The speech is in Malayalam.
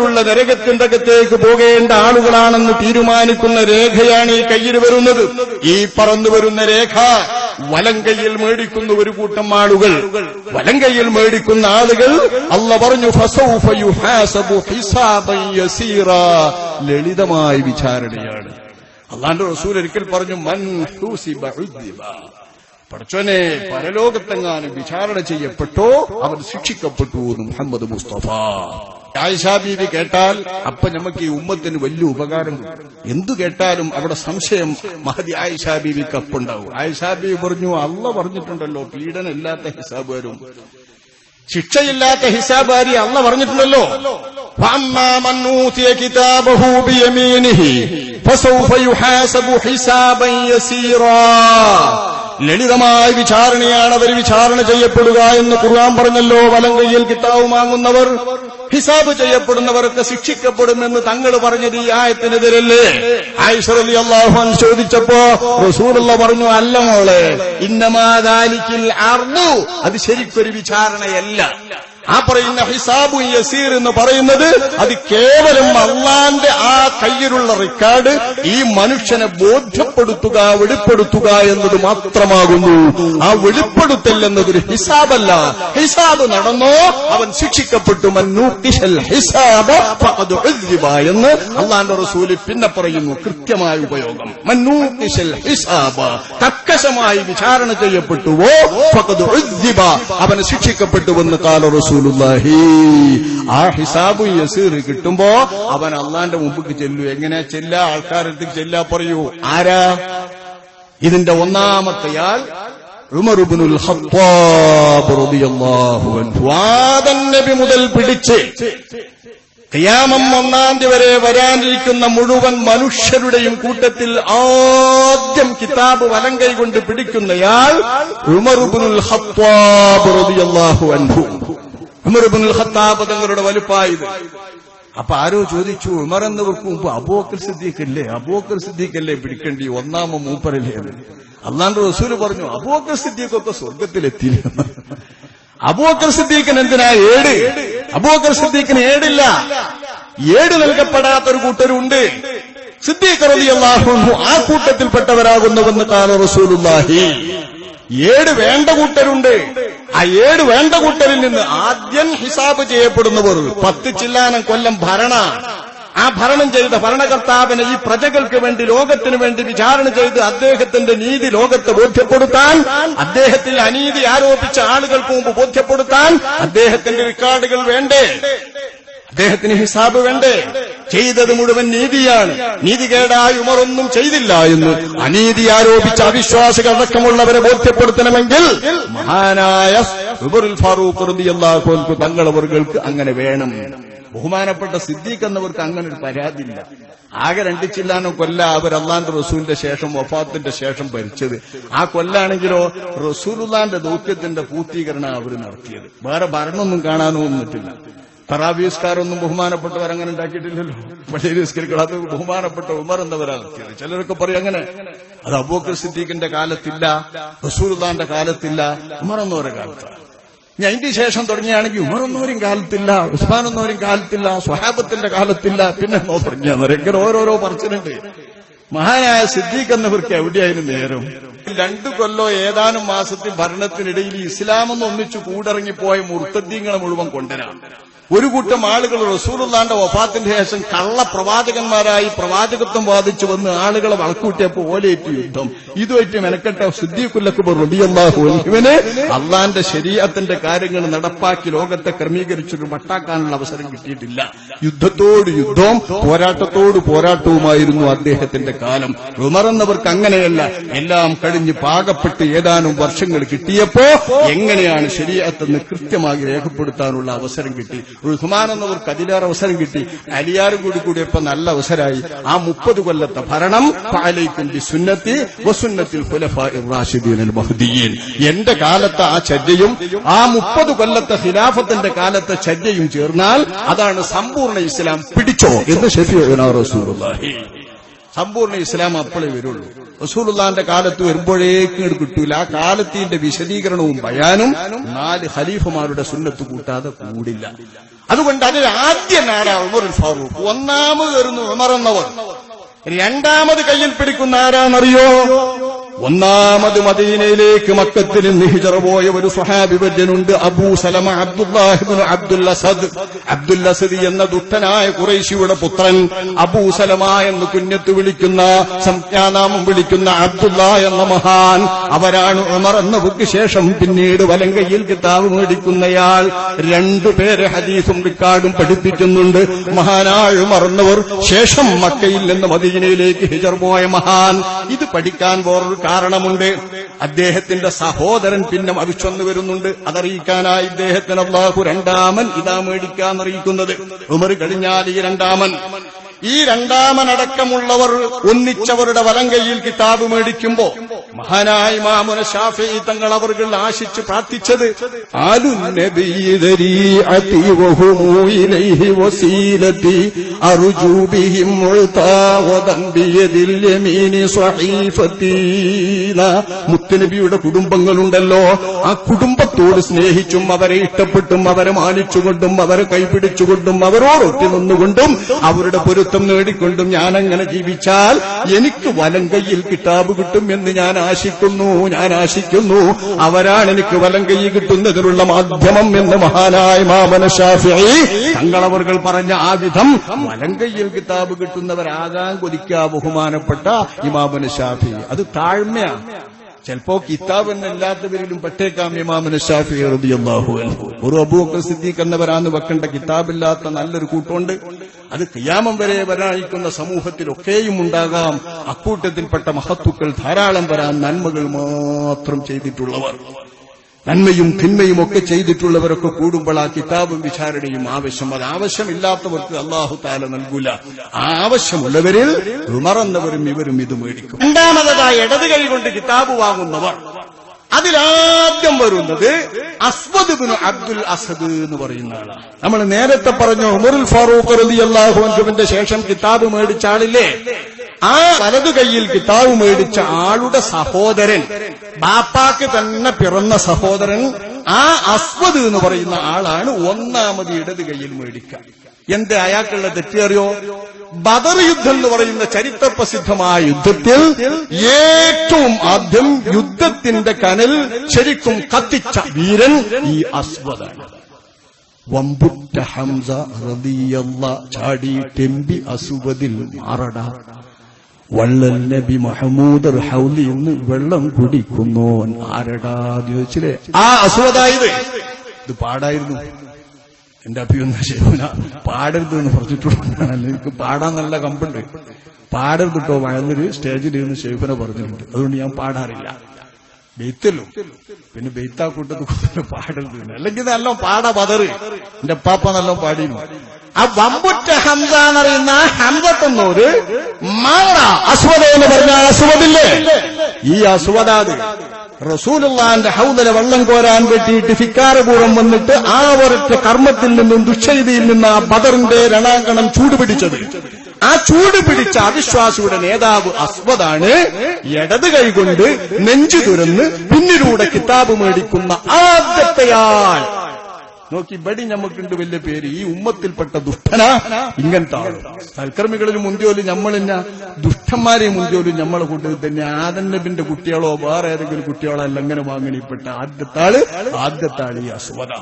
രൂപത്തിലുള്ള നരകത്തിന്റെ അകത്തേക്ക് പോകേണ്ട ആളുകളാണെന്ന് തീരുമാനിക്കുന്ന രേഖയാണ് ഈ കയ്യിൽ വരുന്നത് ഈ പറന്നു വരുന്ന രേഖ വലങ്കയിൽ മേടിക്കുന്ന ഒരു കൂട്ടം ആളുകൾ വലങ്കയിൽ മേടിക്കുന്ന ആളുകൾ അല്ല പറഞ്ഞു. ലളിതമായ വിചാരണയാണ് അള്ളാന്റെ റസൂൽ ഒരിക്കൽ പറഞ്ഞു മൻ. പടച്ചോനെ പരലോകത്തെങ്ങാനും വിചാരണ ചെയ്യപ്പെട്ടോ അവൻ ശിക്ഷിക്കപ്പെട്ടു എന്ന് മുഹമ്മദ് മുസ്തഫ ആയിഷാബീവി കേട്ടാൽ അപ്പൊ നമുക്ക് ഈ ഉമ്മത്തിന് വലിയ ഉപകാരം എന്തു കേട്ടാലും അവിടെ സംശയം മഹതി ആയിഷാബീവി കപ്പുണ്ടാവും. ആയിഷാബീവി പറഞ്ഞു അള്ള പറഞ്ഞിട്ടുണ്ടല്ലോ പീഡനമില്ലാത്ത ഹിസാബ് വരും ശിക്ഷയില്ലാത്ത ഹിസാബ് ആരി അള്ള പറഞ്ഞിട്ടുണ്ടല്ലോ. ഫസൗഫ യുഹാസബു ഹിസാബൻ യസീറാ. ലളിതമായ വിചാരണയാണ് അവർ വിചാരണ ചെയ്യപ്പെടുക എന്ന് ഖുർആൻ പറഞ്ഞല്ലോ. വലം കയ്യിൽ കിട്ടാവ് വാങ്ങുന്നവർ ഹിസാബ് ചെയ്യപ്പെടുന്നവർക്ക് ശിക്ഷിക്കപ്പെടുമെന്ന് തങ്ങൾ പറഞ്ഞത് ഈ ആയത്തിനെതിരല്ലേ? ഐശ്വരലി അള്ളാഹുൻ ചോദിച്ചപ്പോ റസൂറുള്ള പറഞ്ഞു അല്ല മോളെ ഇന്നമാതാലിക്കിൽ അർന്നു അത് ശരിക്കൊരു വിചാരണയല്ല. ആ പറയുന്ന ഹിസാബു യസീർ എന്ന് പറയുന്നത് അത് കേവലം അള്ളാന്റെ ആ കയ്യിലുള്ള റെക്കോർഡ് ഈ മനുഷ്യനെ ബോധ്യം വെളിപ്പെടുത്തുക വെളിപ്പെടുത്തുക എന്നത് മാത്രമാകുന്നു. ആ വെളിപ്പെടുത്തൽ എന്നതൊരു ഹിസാബല്ല. ഹിസാബ് നടന്നോ അവൻ ശിക്ഷിക്കപ്പെട്ടു. ഹിസാബ് എന്ന് അള്ളാന്റെ റസൂൽ പിന്നെ പറയുന്നു കൃത്യമായ ഉപയോഗം. മന്നൂക്കിഷൽ ഹിസാബ് കർക്കശമായി വിചാരണ ചെയ്യപ്പെട്ടുവോ? അവന് ശിക്ഷിക്കപ്പെട്ടുവെന്ന് കാല റസൂലുള്ളാഹി. ആ ഹിസാബ് യസീർ കിട്ടുമ്പോ അവൻ അള്ളാന്റെ മുമ്പിക്ക് ചെല്ലു. എങ്ങനെ ചെല്ല ആൾക്കാരെ ചെല്ലാ പറയൂ. ആരാ ഇതിന്റെ ഒന്നാമത്തെയാൽ നബി മുതൽ പിടിച്ച് ഖിയാമം ഒന്നാം തീയതി വരെ വരാനിരിക്കുന്ന മുഴുവൻ മനുഷ്യരുടെയും കൂട്ടത്തിൽ ആദ്യം കിതാബ് വലം കൈകൊണ്ട് പിടിക്കുന്നയാൾ ഉമറുബുനുൽ ഖത്താബ് റളിയല്ലാഹു അൻഹു. ഉമറുബിനുൽ ഹത്താബ് തങ്ങളുടെ വലുപ്പായത് അപ്പൊ ആരോ ചോദിച്ചു ഉമർ എന്നവർക്ക് മുമ്പ് അബൂക്കർ സിദ്ദീഖല്ലേ? അബൂക്കർ സിദ്ദീഖല്ലേ പിടിക്കേണ്ടി? ഒന്നാമ മൂപ്പറല്ലേ അള്ളാന്റെ റസൂൽ പറഞ്ഞു അബൂക്കർ സിദ്ദീഖൊക്കെ സ്വർഗത്തിലെത്തിയില്ല അബൂക്കർ സിദ്ദീഖിന് എന്തിനാ ഏട്? അബൂക്കർ സിദ്ദീഖിന് ഏടില്ല. ഏട് നൽകപ്പെടാത്തൊരു കൂട്ടരുണ്ട്. സിദ്ദീഖ് റളിയല്ലാഹു ആ കൂട്ടത്തിൽപ്പെട്ടവരാകുന്നുവെന്ന് കാല റസൂലുള്ളാഹി. ഏട് വേണ്ട കൂട്ടരുണ്ട്. ആ ഏഴ് വേണ്ട കൂട്ടരിൽ നിന്ന് ആദ്യം ഹിസാബ് ചെയ്യപ്പെടുന്നവർ പത്ത് ചില്ലാനം കൊല്ലം ഭരണ. ആ ഭരണം ചെയ്ത ഭരണകർത്താവിനെ ഈ പ്രജകൾക്ക് വേണ്ടി ലോകത്തിന് വേണ്ടി വിചാരണ ചെയ്ത് അദ്ദേഹത്തിന്റെ നീതി ലോകത്തെ ബോധ്യപ്പെടുത്താൻ അദ്ദേഹത്തിൽ അനീതി ആരോപിച്ച ആളുകൾക്ക് മുമ്പ് ബോധ്യപ്പെടുത്താൻ അദ്ദേഹത്തിന്റെ റിക്കാർഡുകൾ വേണ്ടേ? അദ്ദേഹത്തിന് ഹിസാബ് വേണ്ടേ? ചെയ്തത് മുഴുവൻ നീതിയാണ്. നീതികേടായി ഉമറൊന്നും ചെയ്തില്ല എന്ന് അനീതി ആരോപിച്ച അവിശ്വാസികൾ അടക്കമുള്ളവരെ ബോധ്യപ്പെടുത്തണമെങ്കിൽ മഹാനായ ഫാറൂഖ് തങ്ങളവർക്ക് അങ്ങനെ വേണം. ബഹുമാനപ്പെട്ട സിദ്ദീഖ് എന്നവർക്ക് അങ്ങനെ ഒരു പരാതിയില്ല. ആകെ രണ്ട് ചില്ലാനോ കൊല്ല അവർ അള്ളാന്റെ റസൂലിന്റെ ശേഷം വഫാത്തിന്റെ ശേഷം ഭരിച്ചത്. ആ കൊല്ലാണെങ്കിലോ റസൂലുല്ലാന്റെ ദൗത്യത്തിന്റെ പൂർത്തീകരണം അവർ നടത്തിയത്. വേറെ ഭരണമൊന്നും കാണാനോ ഒന്നിട്ടില്ല തറാബീസ്കാരൊന്നും ബഹുമാനപ്പെട്ടവർ അങ്ങനെ ഉണ്ടാക്കിയിട്ടില്ലല്ലോ. പക്ഷേ നിസ്കരിക്കാത്ത ബഹുമാനപ്പെട്ട ഉമർ എന്നവരാണ്. നടത്തിയത് ചിലരൊക്കെ പറയും അങ്ങനെ. അത് അബൂക്കർ സിദ്ദീഖിന്റെ കാലത്തില്ല റസൂലുള്ളാന്റെ കാലത്തില്ല ഉമർ എന്നവരുടെ കാലത്താണ്. ഇനി അതിന്റെ ശേഷം തുടങ്ങിയാണെങ്കിൽ ഉമർ എന്നവരും കാലത്തില്ല ഉസ്മാൻ എന്നവരും കാലത്തില്ല സ്വഹാബത്തിന്റെ കാലത്തില്ല പിന്നെ എന്നോ തുടങ്ങിയാന്ന് ഇങ്ങനെ ഓരോരോ പറച്ചിലുണ്ട്. മഹാനായ സിദ്ദീഖ് എന്നവർക്ക് എവിടെയായിരുന്നു നേരം. രണ്ടു കൊല്ലോ ഏതാനും മാസത്തിൽ ഭരണത്തിനിടയിൽ ഇസ്ലാമെന്ന് ഒന്നിച്ചു കൂടിറങ്ങിപ്പോയ മുർത്തദ്ദീങ്ങളെ മുഴുവൻ കൊണ്ടുവരാം ഒരു കൂട്ടം ആളുകൾ റസൂലുള്ളാന്റെ വഫാത്തിന്റെ ശേഷം കള്ള പ്രവാചകന്മാരായി പ്രവാചകത്വം വാദിച്ചു വന്ന് ആളുകളെ വളക്കൂട്ടിയപ്പോ ഓലേറ്റ് യുദ്ധം. ഇതുമായിട്ട് മെനക്കെട്ട സിദ്ദീഖുല്ലക്കുബർ റബിയല്ലാഹു അൻഹുവിന് അള്ളാന്റെ ശരീരത്തിന്റെ കാര്യങ്ങൾ നടപ്പാക്കി ലോകത്തെ ക്രമീകരിച്ചൊരു വട്ടാക്കാനുള്ള അവസരം കിട്ടിയിട്ടില്ല. യുദ്ധത്തോട് യുദ്ധവും പോരാട്ടത്തോട് പോരാട്ടവുമായിരുന്നു അദ്ദേഹത്തിന്റെ കാലം. ഉമർ അങ്ങനെയല്ല. എല്ലാം കഴിഞ്ഞ് പാകപ്പെട്ട് ഏതാനും വർഷങ്ങൾ കിട്ടിയപ്പോ എങ്ങനെയാണ് ശരീരത്തെന്ന് കൃത്യമായി രേഖപ്പെടുത്താനുള്ള അവസരം കിട്ടി. ഉസ്മാൻ എന്നവർക്ക് അതിലേറെ അവസരം കിട്ടി. അലിയാർ കൂടി കൂടിയപ്പോ നല്ല അവസരമായി. ആ മുപ്പത് കൊല്ലത്തെ ഭരണം പാലയ്ക്കുണ്ടി സുന്നത്തി വസുന്നത്തിൽ മഹദീൻ എന്റെ കാലത്തെ ആ ചര്യയും ആ മുപ്പത് കൊല്ലത്തെ ഖിലാഫത്തിന്റെ കാലത്തെ ചര്യയും ചേർന്നാൽ അതാണ് സമ്പൂർണ ഇസ്ലാം പിടിച്ചോ എന്ന് ഷെഫിഅ റസൂലുള്ളാഹി. സമ്പൂർണ ഇസ്ലാം അപ്പോഴേ വരുള്ളൂ. റസൂലുള്ളാന്റെ കാലത്ത് വരുമ്പോഴേക്കും ഇത് കിട്ടൂല. ആ കാലത്തിന്റെ വിശദീകരണവും ബയാനും നാല് ഖലീഫമാരുടെ സുന്നത്ത് കൂട്ടാതെ കൂടില്ല. അതുകൊണ്ട് അതിൽ ആദ്യ നാടാണ് ഉമർ ഫാറൂഖ്. ഒന്നാമത് വരുന്നു ഉമർ രണ്ടാമത് കയ്യിൽ പിടിക്കുന്ന ആരാന്നറിയോ? ഒന്നാമത് മദീനയിലേക്ക് മക്കത്തിൽ നിന്ന് പോയ ഒരു സ്വഹാബി വര്യനുണ്ട് Abu Salama Abdullah ibn Abdul Asad. Abdul Asad എന്ന ദുഷ്ടനായ കുറേശിയുടെ പുത്രൻ അബൂ സലമ എന്ന് കുഞ്ഞത്ത് വിളിക്കുന്ന സംജ്ഞാനാമം വിളിക്കുന്ന അബ്ദുല്ല എന്ന മഹാൻ. അവരാണ് ഉമർ എന്നവർക്ക് ശേഷം പിന്നീട് വലങ്കയിൽ കിതാബ് മേടിക്കുന്നയാൾ രണ്ടുപേരെ ഹദീസും റിക്കാർഡും പഠിപ്പിക്കുന്നുണ്ട്. മഹാനായ മറന്നവർ ശേഷം മക്കയിൽ നിന്ന് മദീനയിലേക്ക് ഹിജർ പോയ മഹാൻ. ഇത് പഠിക്കാൻ വേറൊരു കാരണമുണ്ട്. അദ്ദേഹത്തിന്റെ സഹോദരൻ പിന്നെ മരിച്ചൊന്നു വരുന്നുണ്ട്. അതറിയിക്കാനായി ഇദ്ദേഹത്തിന് അള്ളാഹു രണ്ടാമൻ ഇതാ മേടിക്കാൻ മേടിക്കാന്നറിയിക്കുന്നത്. ഉമർ കഴിഞ്ഞാൽ ഈ രണ്ടാമൻ. ഈ രണ്ടാമനടക്കമുള്ളവർ ഒന്നിച്ചവരുടെ വലങ്കയിൽ കിതാബ് മേടിക്കുമ്പോ മഹാനായ മാമുന ഷാഫി തങ്ങൾ അവർകൾ ആശിച്ച് പ്രാർത്ഥിച്ചത് മുത്തനബിയുടെ കുടുംബങ്ങളുണ്ടല്ലോ. ആ കുടുംബത്തോട് സ്നേഹിച്ചും അവരെ ഇഷ്ടപ്പെട്ടും അവരെ മാനിച്ചുകൊണ്ടും അവരെ കൈപിടിച്ചുകൊണ്ടും അവരോടൊത്തി നിന്നുകൊണ്ടും അവരുടെ പൊരുത്തം നേടിക്കൊണ്ടും ഞാൻ അങ്ങനെ ജീവിച്ചാൽ എനിക്ക് വലം കയ്യിൽ കിതാബ് കിട്ടും എന്ന് ഞാൻ ആശിക്കുന്നു ഞാൻ ആശിക്കുന്നു അവരാണ് എനിക്ക് വലം കൈ കിട്ടുന്നതിനുള്ള മാധ്യമം എന്ന് മഹാനായ മാമന ഷാഫി തങ്ങളവർകൾ പറഞ്ഞ ആ വിധം വലം കൈയിൽ കിതാബ് കിട്ടുന്നവരാകാൻ കൊതിക്കാ ബഹുമാനപ്പെട്ട ഇമാമന് ഷാഫി അത് താഴ്മയാണ്. ചിലപ്പോ കിതാബ് എന്നല്ലാത്തവരിലും പെട്ടേക്കാം ഇമാമിന് ഷാഫി ഒരു അബൂബക്കർ സിദ്ദീഖ് എന്നവരാന്ന് വെക്കേണ്ട കിതാബില്ലാത്ത നല്ലൊരു കൂട്ടുണ്ട്. അത് കിയാമം വരെ വരാനിക്കുന്ന സമൂഹത്തിലൊക്കെയും ഉണ്ടാകാം. അക്കൂട്ടത്തിൽപ്പെട്ട മഹത്തുക്കൾ ധാരാളം വരാൻ നന്മകൾ മാത്രം ചെയ്തിട്ടുള്ളവർ. നന്മയും തിന്മയും ഒക്കെ ചെയ്തിട്ടുള്ളവരൊക്കെ കൂടുമ്പോൾ ആ കിതാബും വിചാരണയും ആവശ്യം. അത് ആവശ്യമില്ലാത്തവർക്ക് അള്ളാഹു താല നൽകൂല. ആ ആവശ്യമുള്ളവരിൽ ഉമറന്നവരും ഇവരും ഇത് മേടിക്കും. രണ്ടാമതായി ഇടത് കൈ കൊണ്ട് കിതാബ് വാങ്ങുന്നവർ. അതിലാദ്യം വരുന്നത് അസ്വദ് ബിൻ അബ്ദുൽ അസദ് എന്ന് പറയുന്ന ആളാണ് നമ്മൾ നേരത്തെ പറഞ്ഞു ഉമറുൽ ഫാറൂഖ് റലി അൻഹുവിന്റെ ശേഷം കിതാബ് മേടിച്ച ആളില്ലേ? ആ വലതു കൈയിൽ കിതാബ് മേടിച്ച ആളുടെ സഹോദരൻ ബാപ്പാക്ക് തന്നെ പിറന്ന സഹോദരൻ ആ അസ്വദ് എന്ന് പറയുന്ന ആളാണ് ഒന്നാമത് ഇടത് കൈയിൽ മേടിക്കുക എന്ത് അയാൾക്കുള്ള തെറ്റേറിയോ ബദർ യുദ്ധം എന്ന് പറയുന്ന ചരിത്രപ്രസിദ്ധമായ യുദ്ധത്തിൽ ഏറ്റവും ആദ്യം യുദ്ധത്തിന്റെ കനൽ ശരിക്കും കത്തിച്ച വീരൻ ഈ അസ്വദാണ്. വമ്പുറ്റ ഹംസ ചാടി ടെമ്പി അസുവതിൽ മാറട. വള്ളൽ നബി മഹമൂദർ ഹൗലി എന്ന് വെള്ളം കുടിക്കുന്നു ആരടാ ചോദിച്ചില്ലേ? ആ അസുഖതായത് ഇത് പാടായിരുന്നു. എന്റെ അഭിയൊന്ന ശരിന പാടരുത് എന്ന് പറഞ്ഞിട്ടുള്ളതാണ് എനിക്ക് പാടാൻ നല്ല കമ്പുണ്ട്. പാടരുത് കേട്ടോ വയലൊരു സ്റ്റേജിൽ ഇരുന്ന് ഷെയ്ഫിനെ പറഞ്ഞിട്ടുണ്ട്. അതുകൊണ്ട് ഞാൻ പാടാറില്ല. ബെയ്ത്തല്ലോ. പിന്നെ ബെയ്ത്താ കൂട്ടത്ത് പാടരുത്. അല്ലെങ്കിൽ നല്ല പാട പതറ് എന്റെ പാപ്പ നല്ല പാടിയിരുന്നു. ആ വമ്പുറ്റ ഹംസ എന്ന് പറയുന്ന ഹംസത്തൊന്നൂര് മാറ. അസ്വദ എന്ന് പറഞ്ഞാൽ അസുവദില്ലേ ഈ അസുവദാത് റസൂലുള്ളാന്റെ ഹൗദല വള്ളം കോരാൻ പറ്റിയിട്ട് ഫിക്കാരപൂർവം വന്നിട്ട് ആ ഒരൊറ്റ കർമ്മത്തിൽ നിന്നും ദുശ്ചരിതയിൽ നിന്ന് ആ ബദറിന്റെ രണാങ്കണം ചൂടുപിടിച്ചത്. ആ ചൂട് പിടിച്ച അവിശ്വാസിയുടെ നേതാവ് അസ്വദാണ്. ഇടത് കൈകൊണ്ട് നെഞ്ചു തുരന്ന് പിന്നിലൂടെ കിതാബ് മേടിക്കുന്ന ആദ്യത്തെയാൾ. നോക്കി ബടി ഞമ്മക്കുണ്ട് വലിയ പേര്. ഈ ഉമ്മത്തിൽപ്പെട്ട ദുഷ്ടന ഇങ്ങനത്തെ ആൾ. സൽക്കർമ്മികളിൽ മുന്തിയോലും നമ്മളിന്ന ദുഷ്ടന്മാരെ മുന്തിയോലും നമ്മളെ കൂട്ടത്തിൽ തന്നെ. ആദൻ നബിന്റെ കുട്ടികളോ വേറെ ഏതെങ്കിലും കുട്ടികളോ അല്ല അങ്ങനെ വാങ്ങണിപ്പെട്ട ആദ്യത്താൾ ആദ്യത്താൾ ഈ അസുവത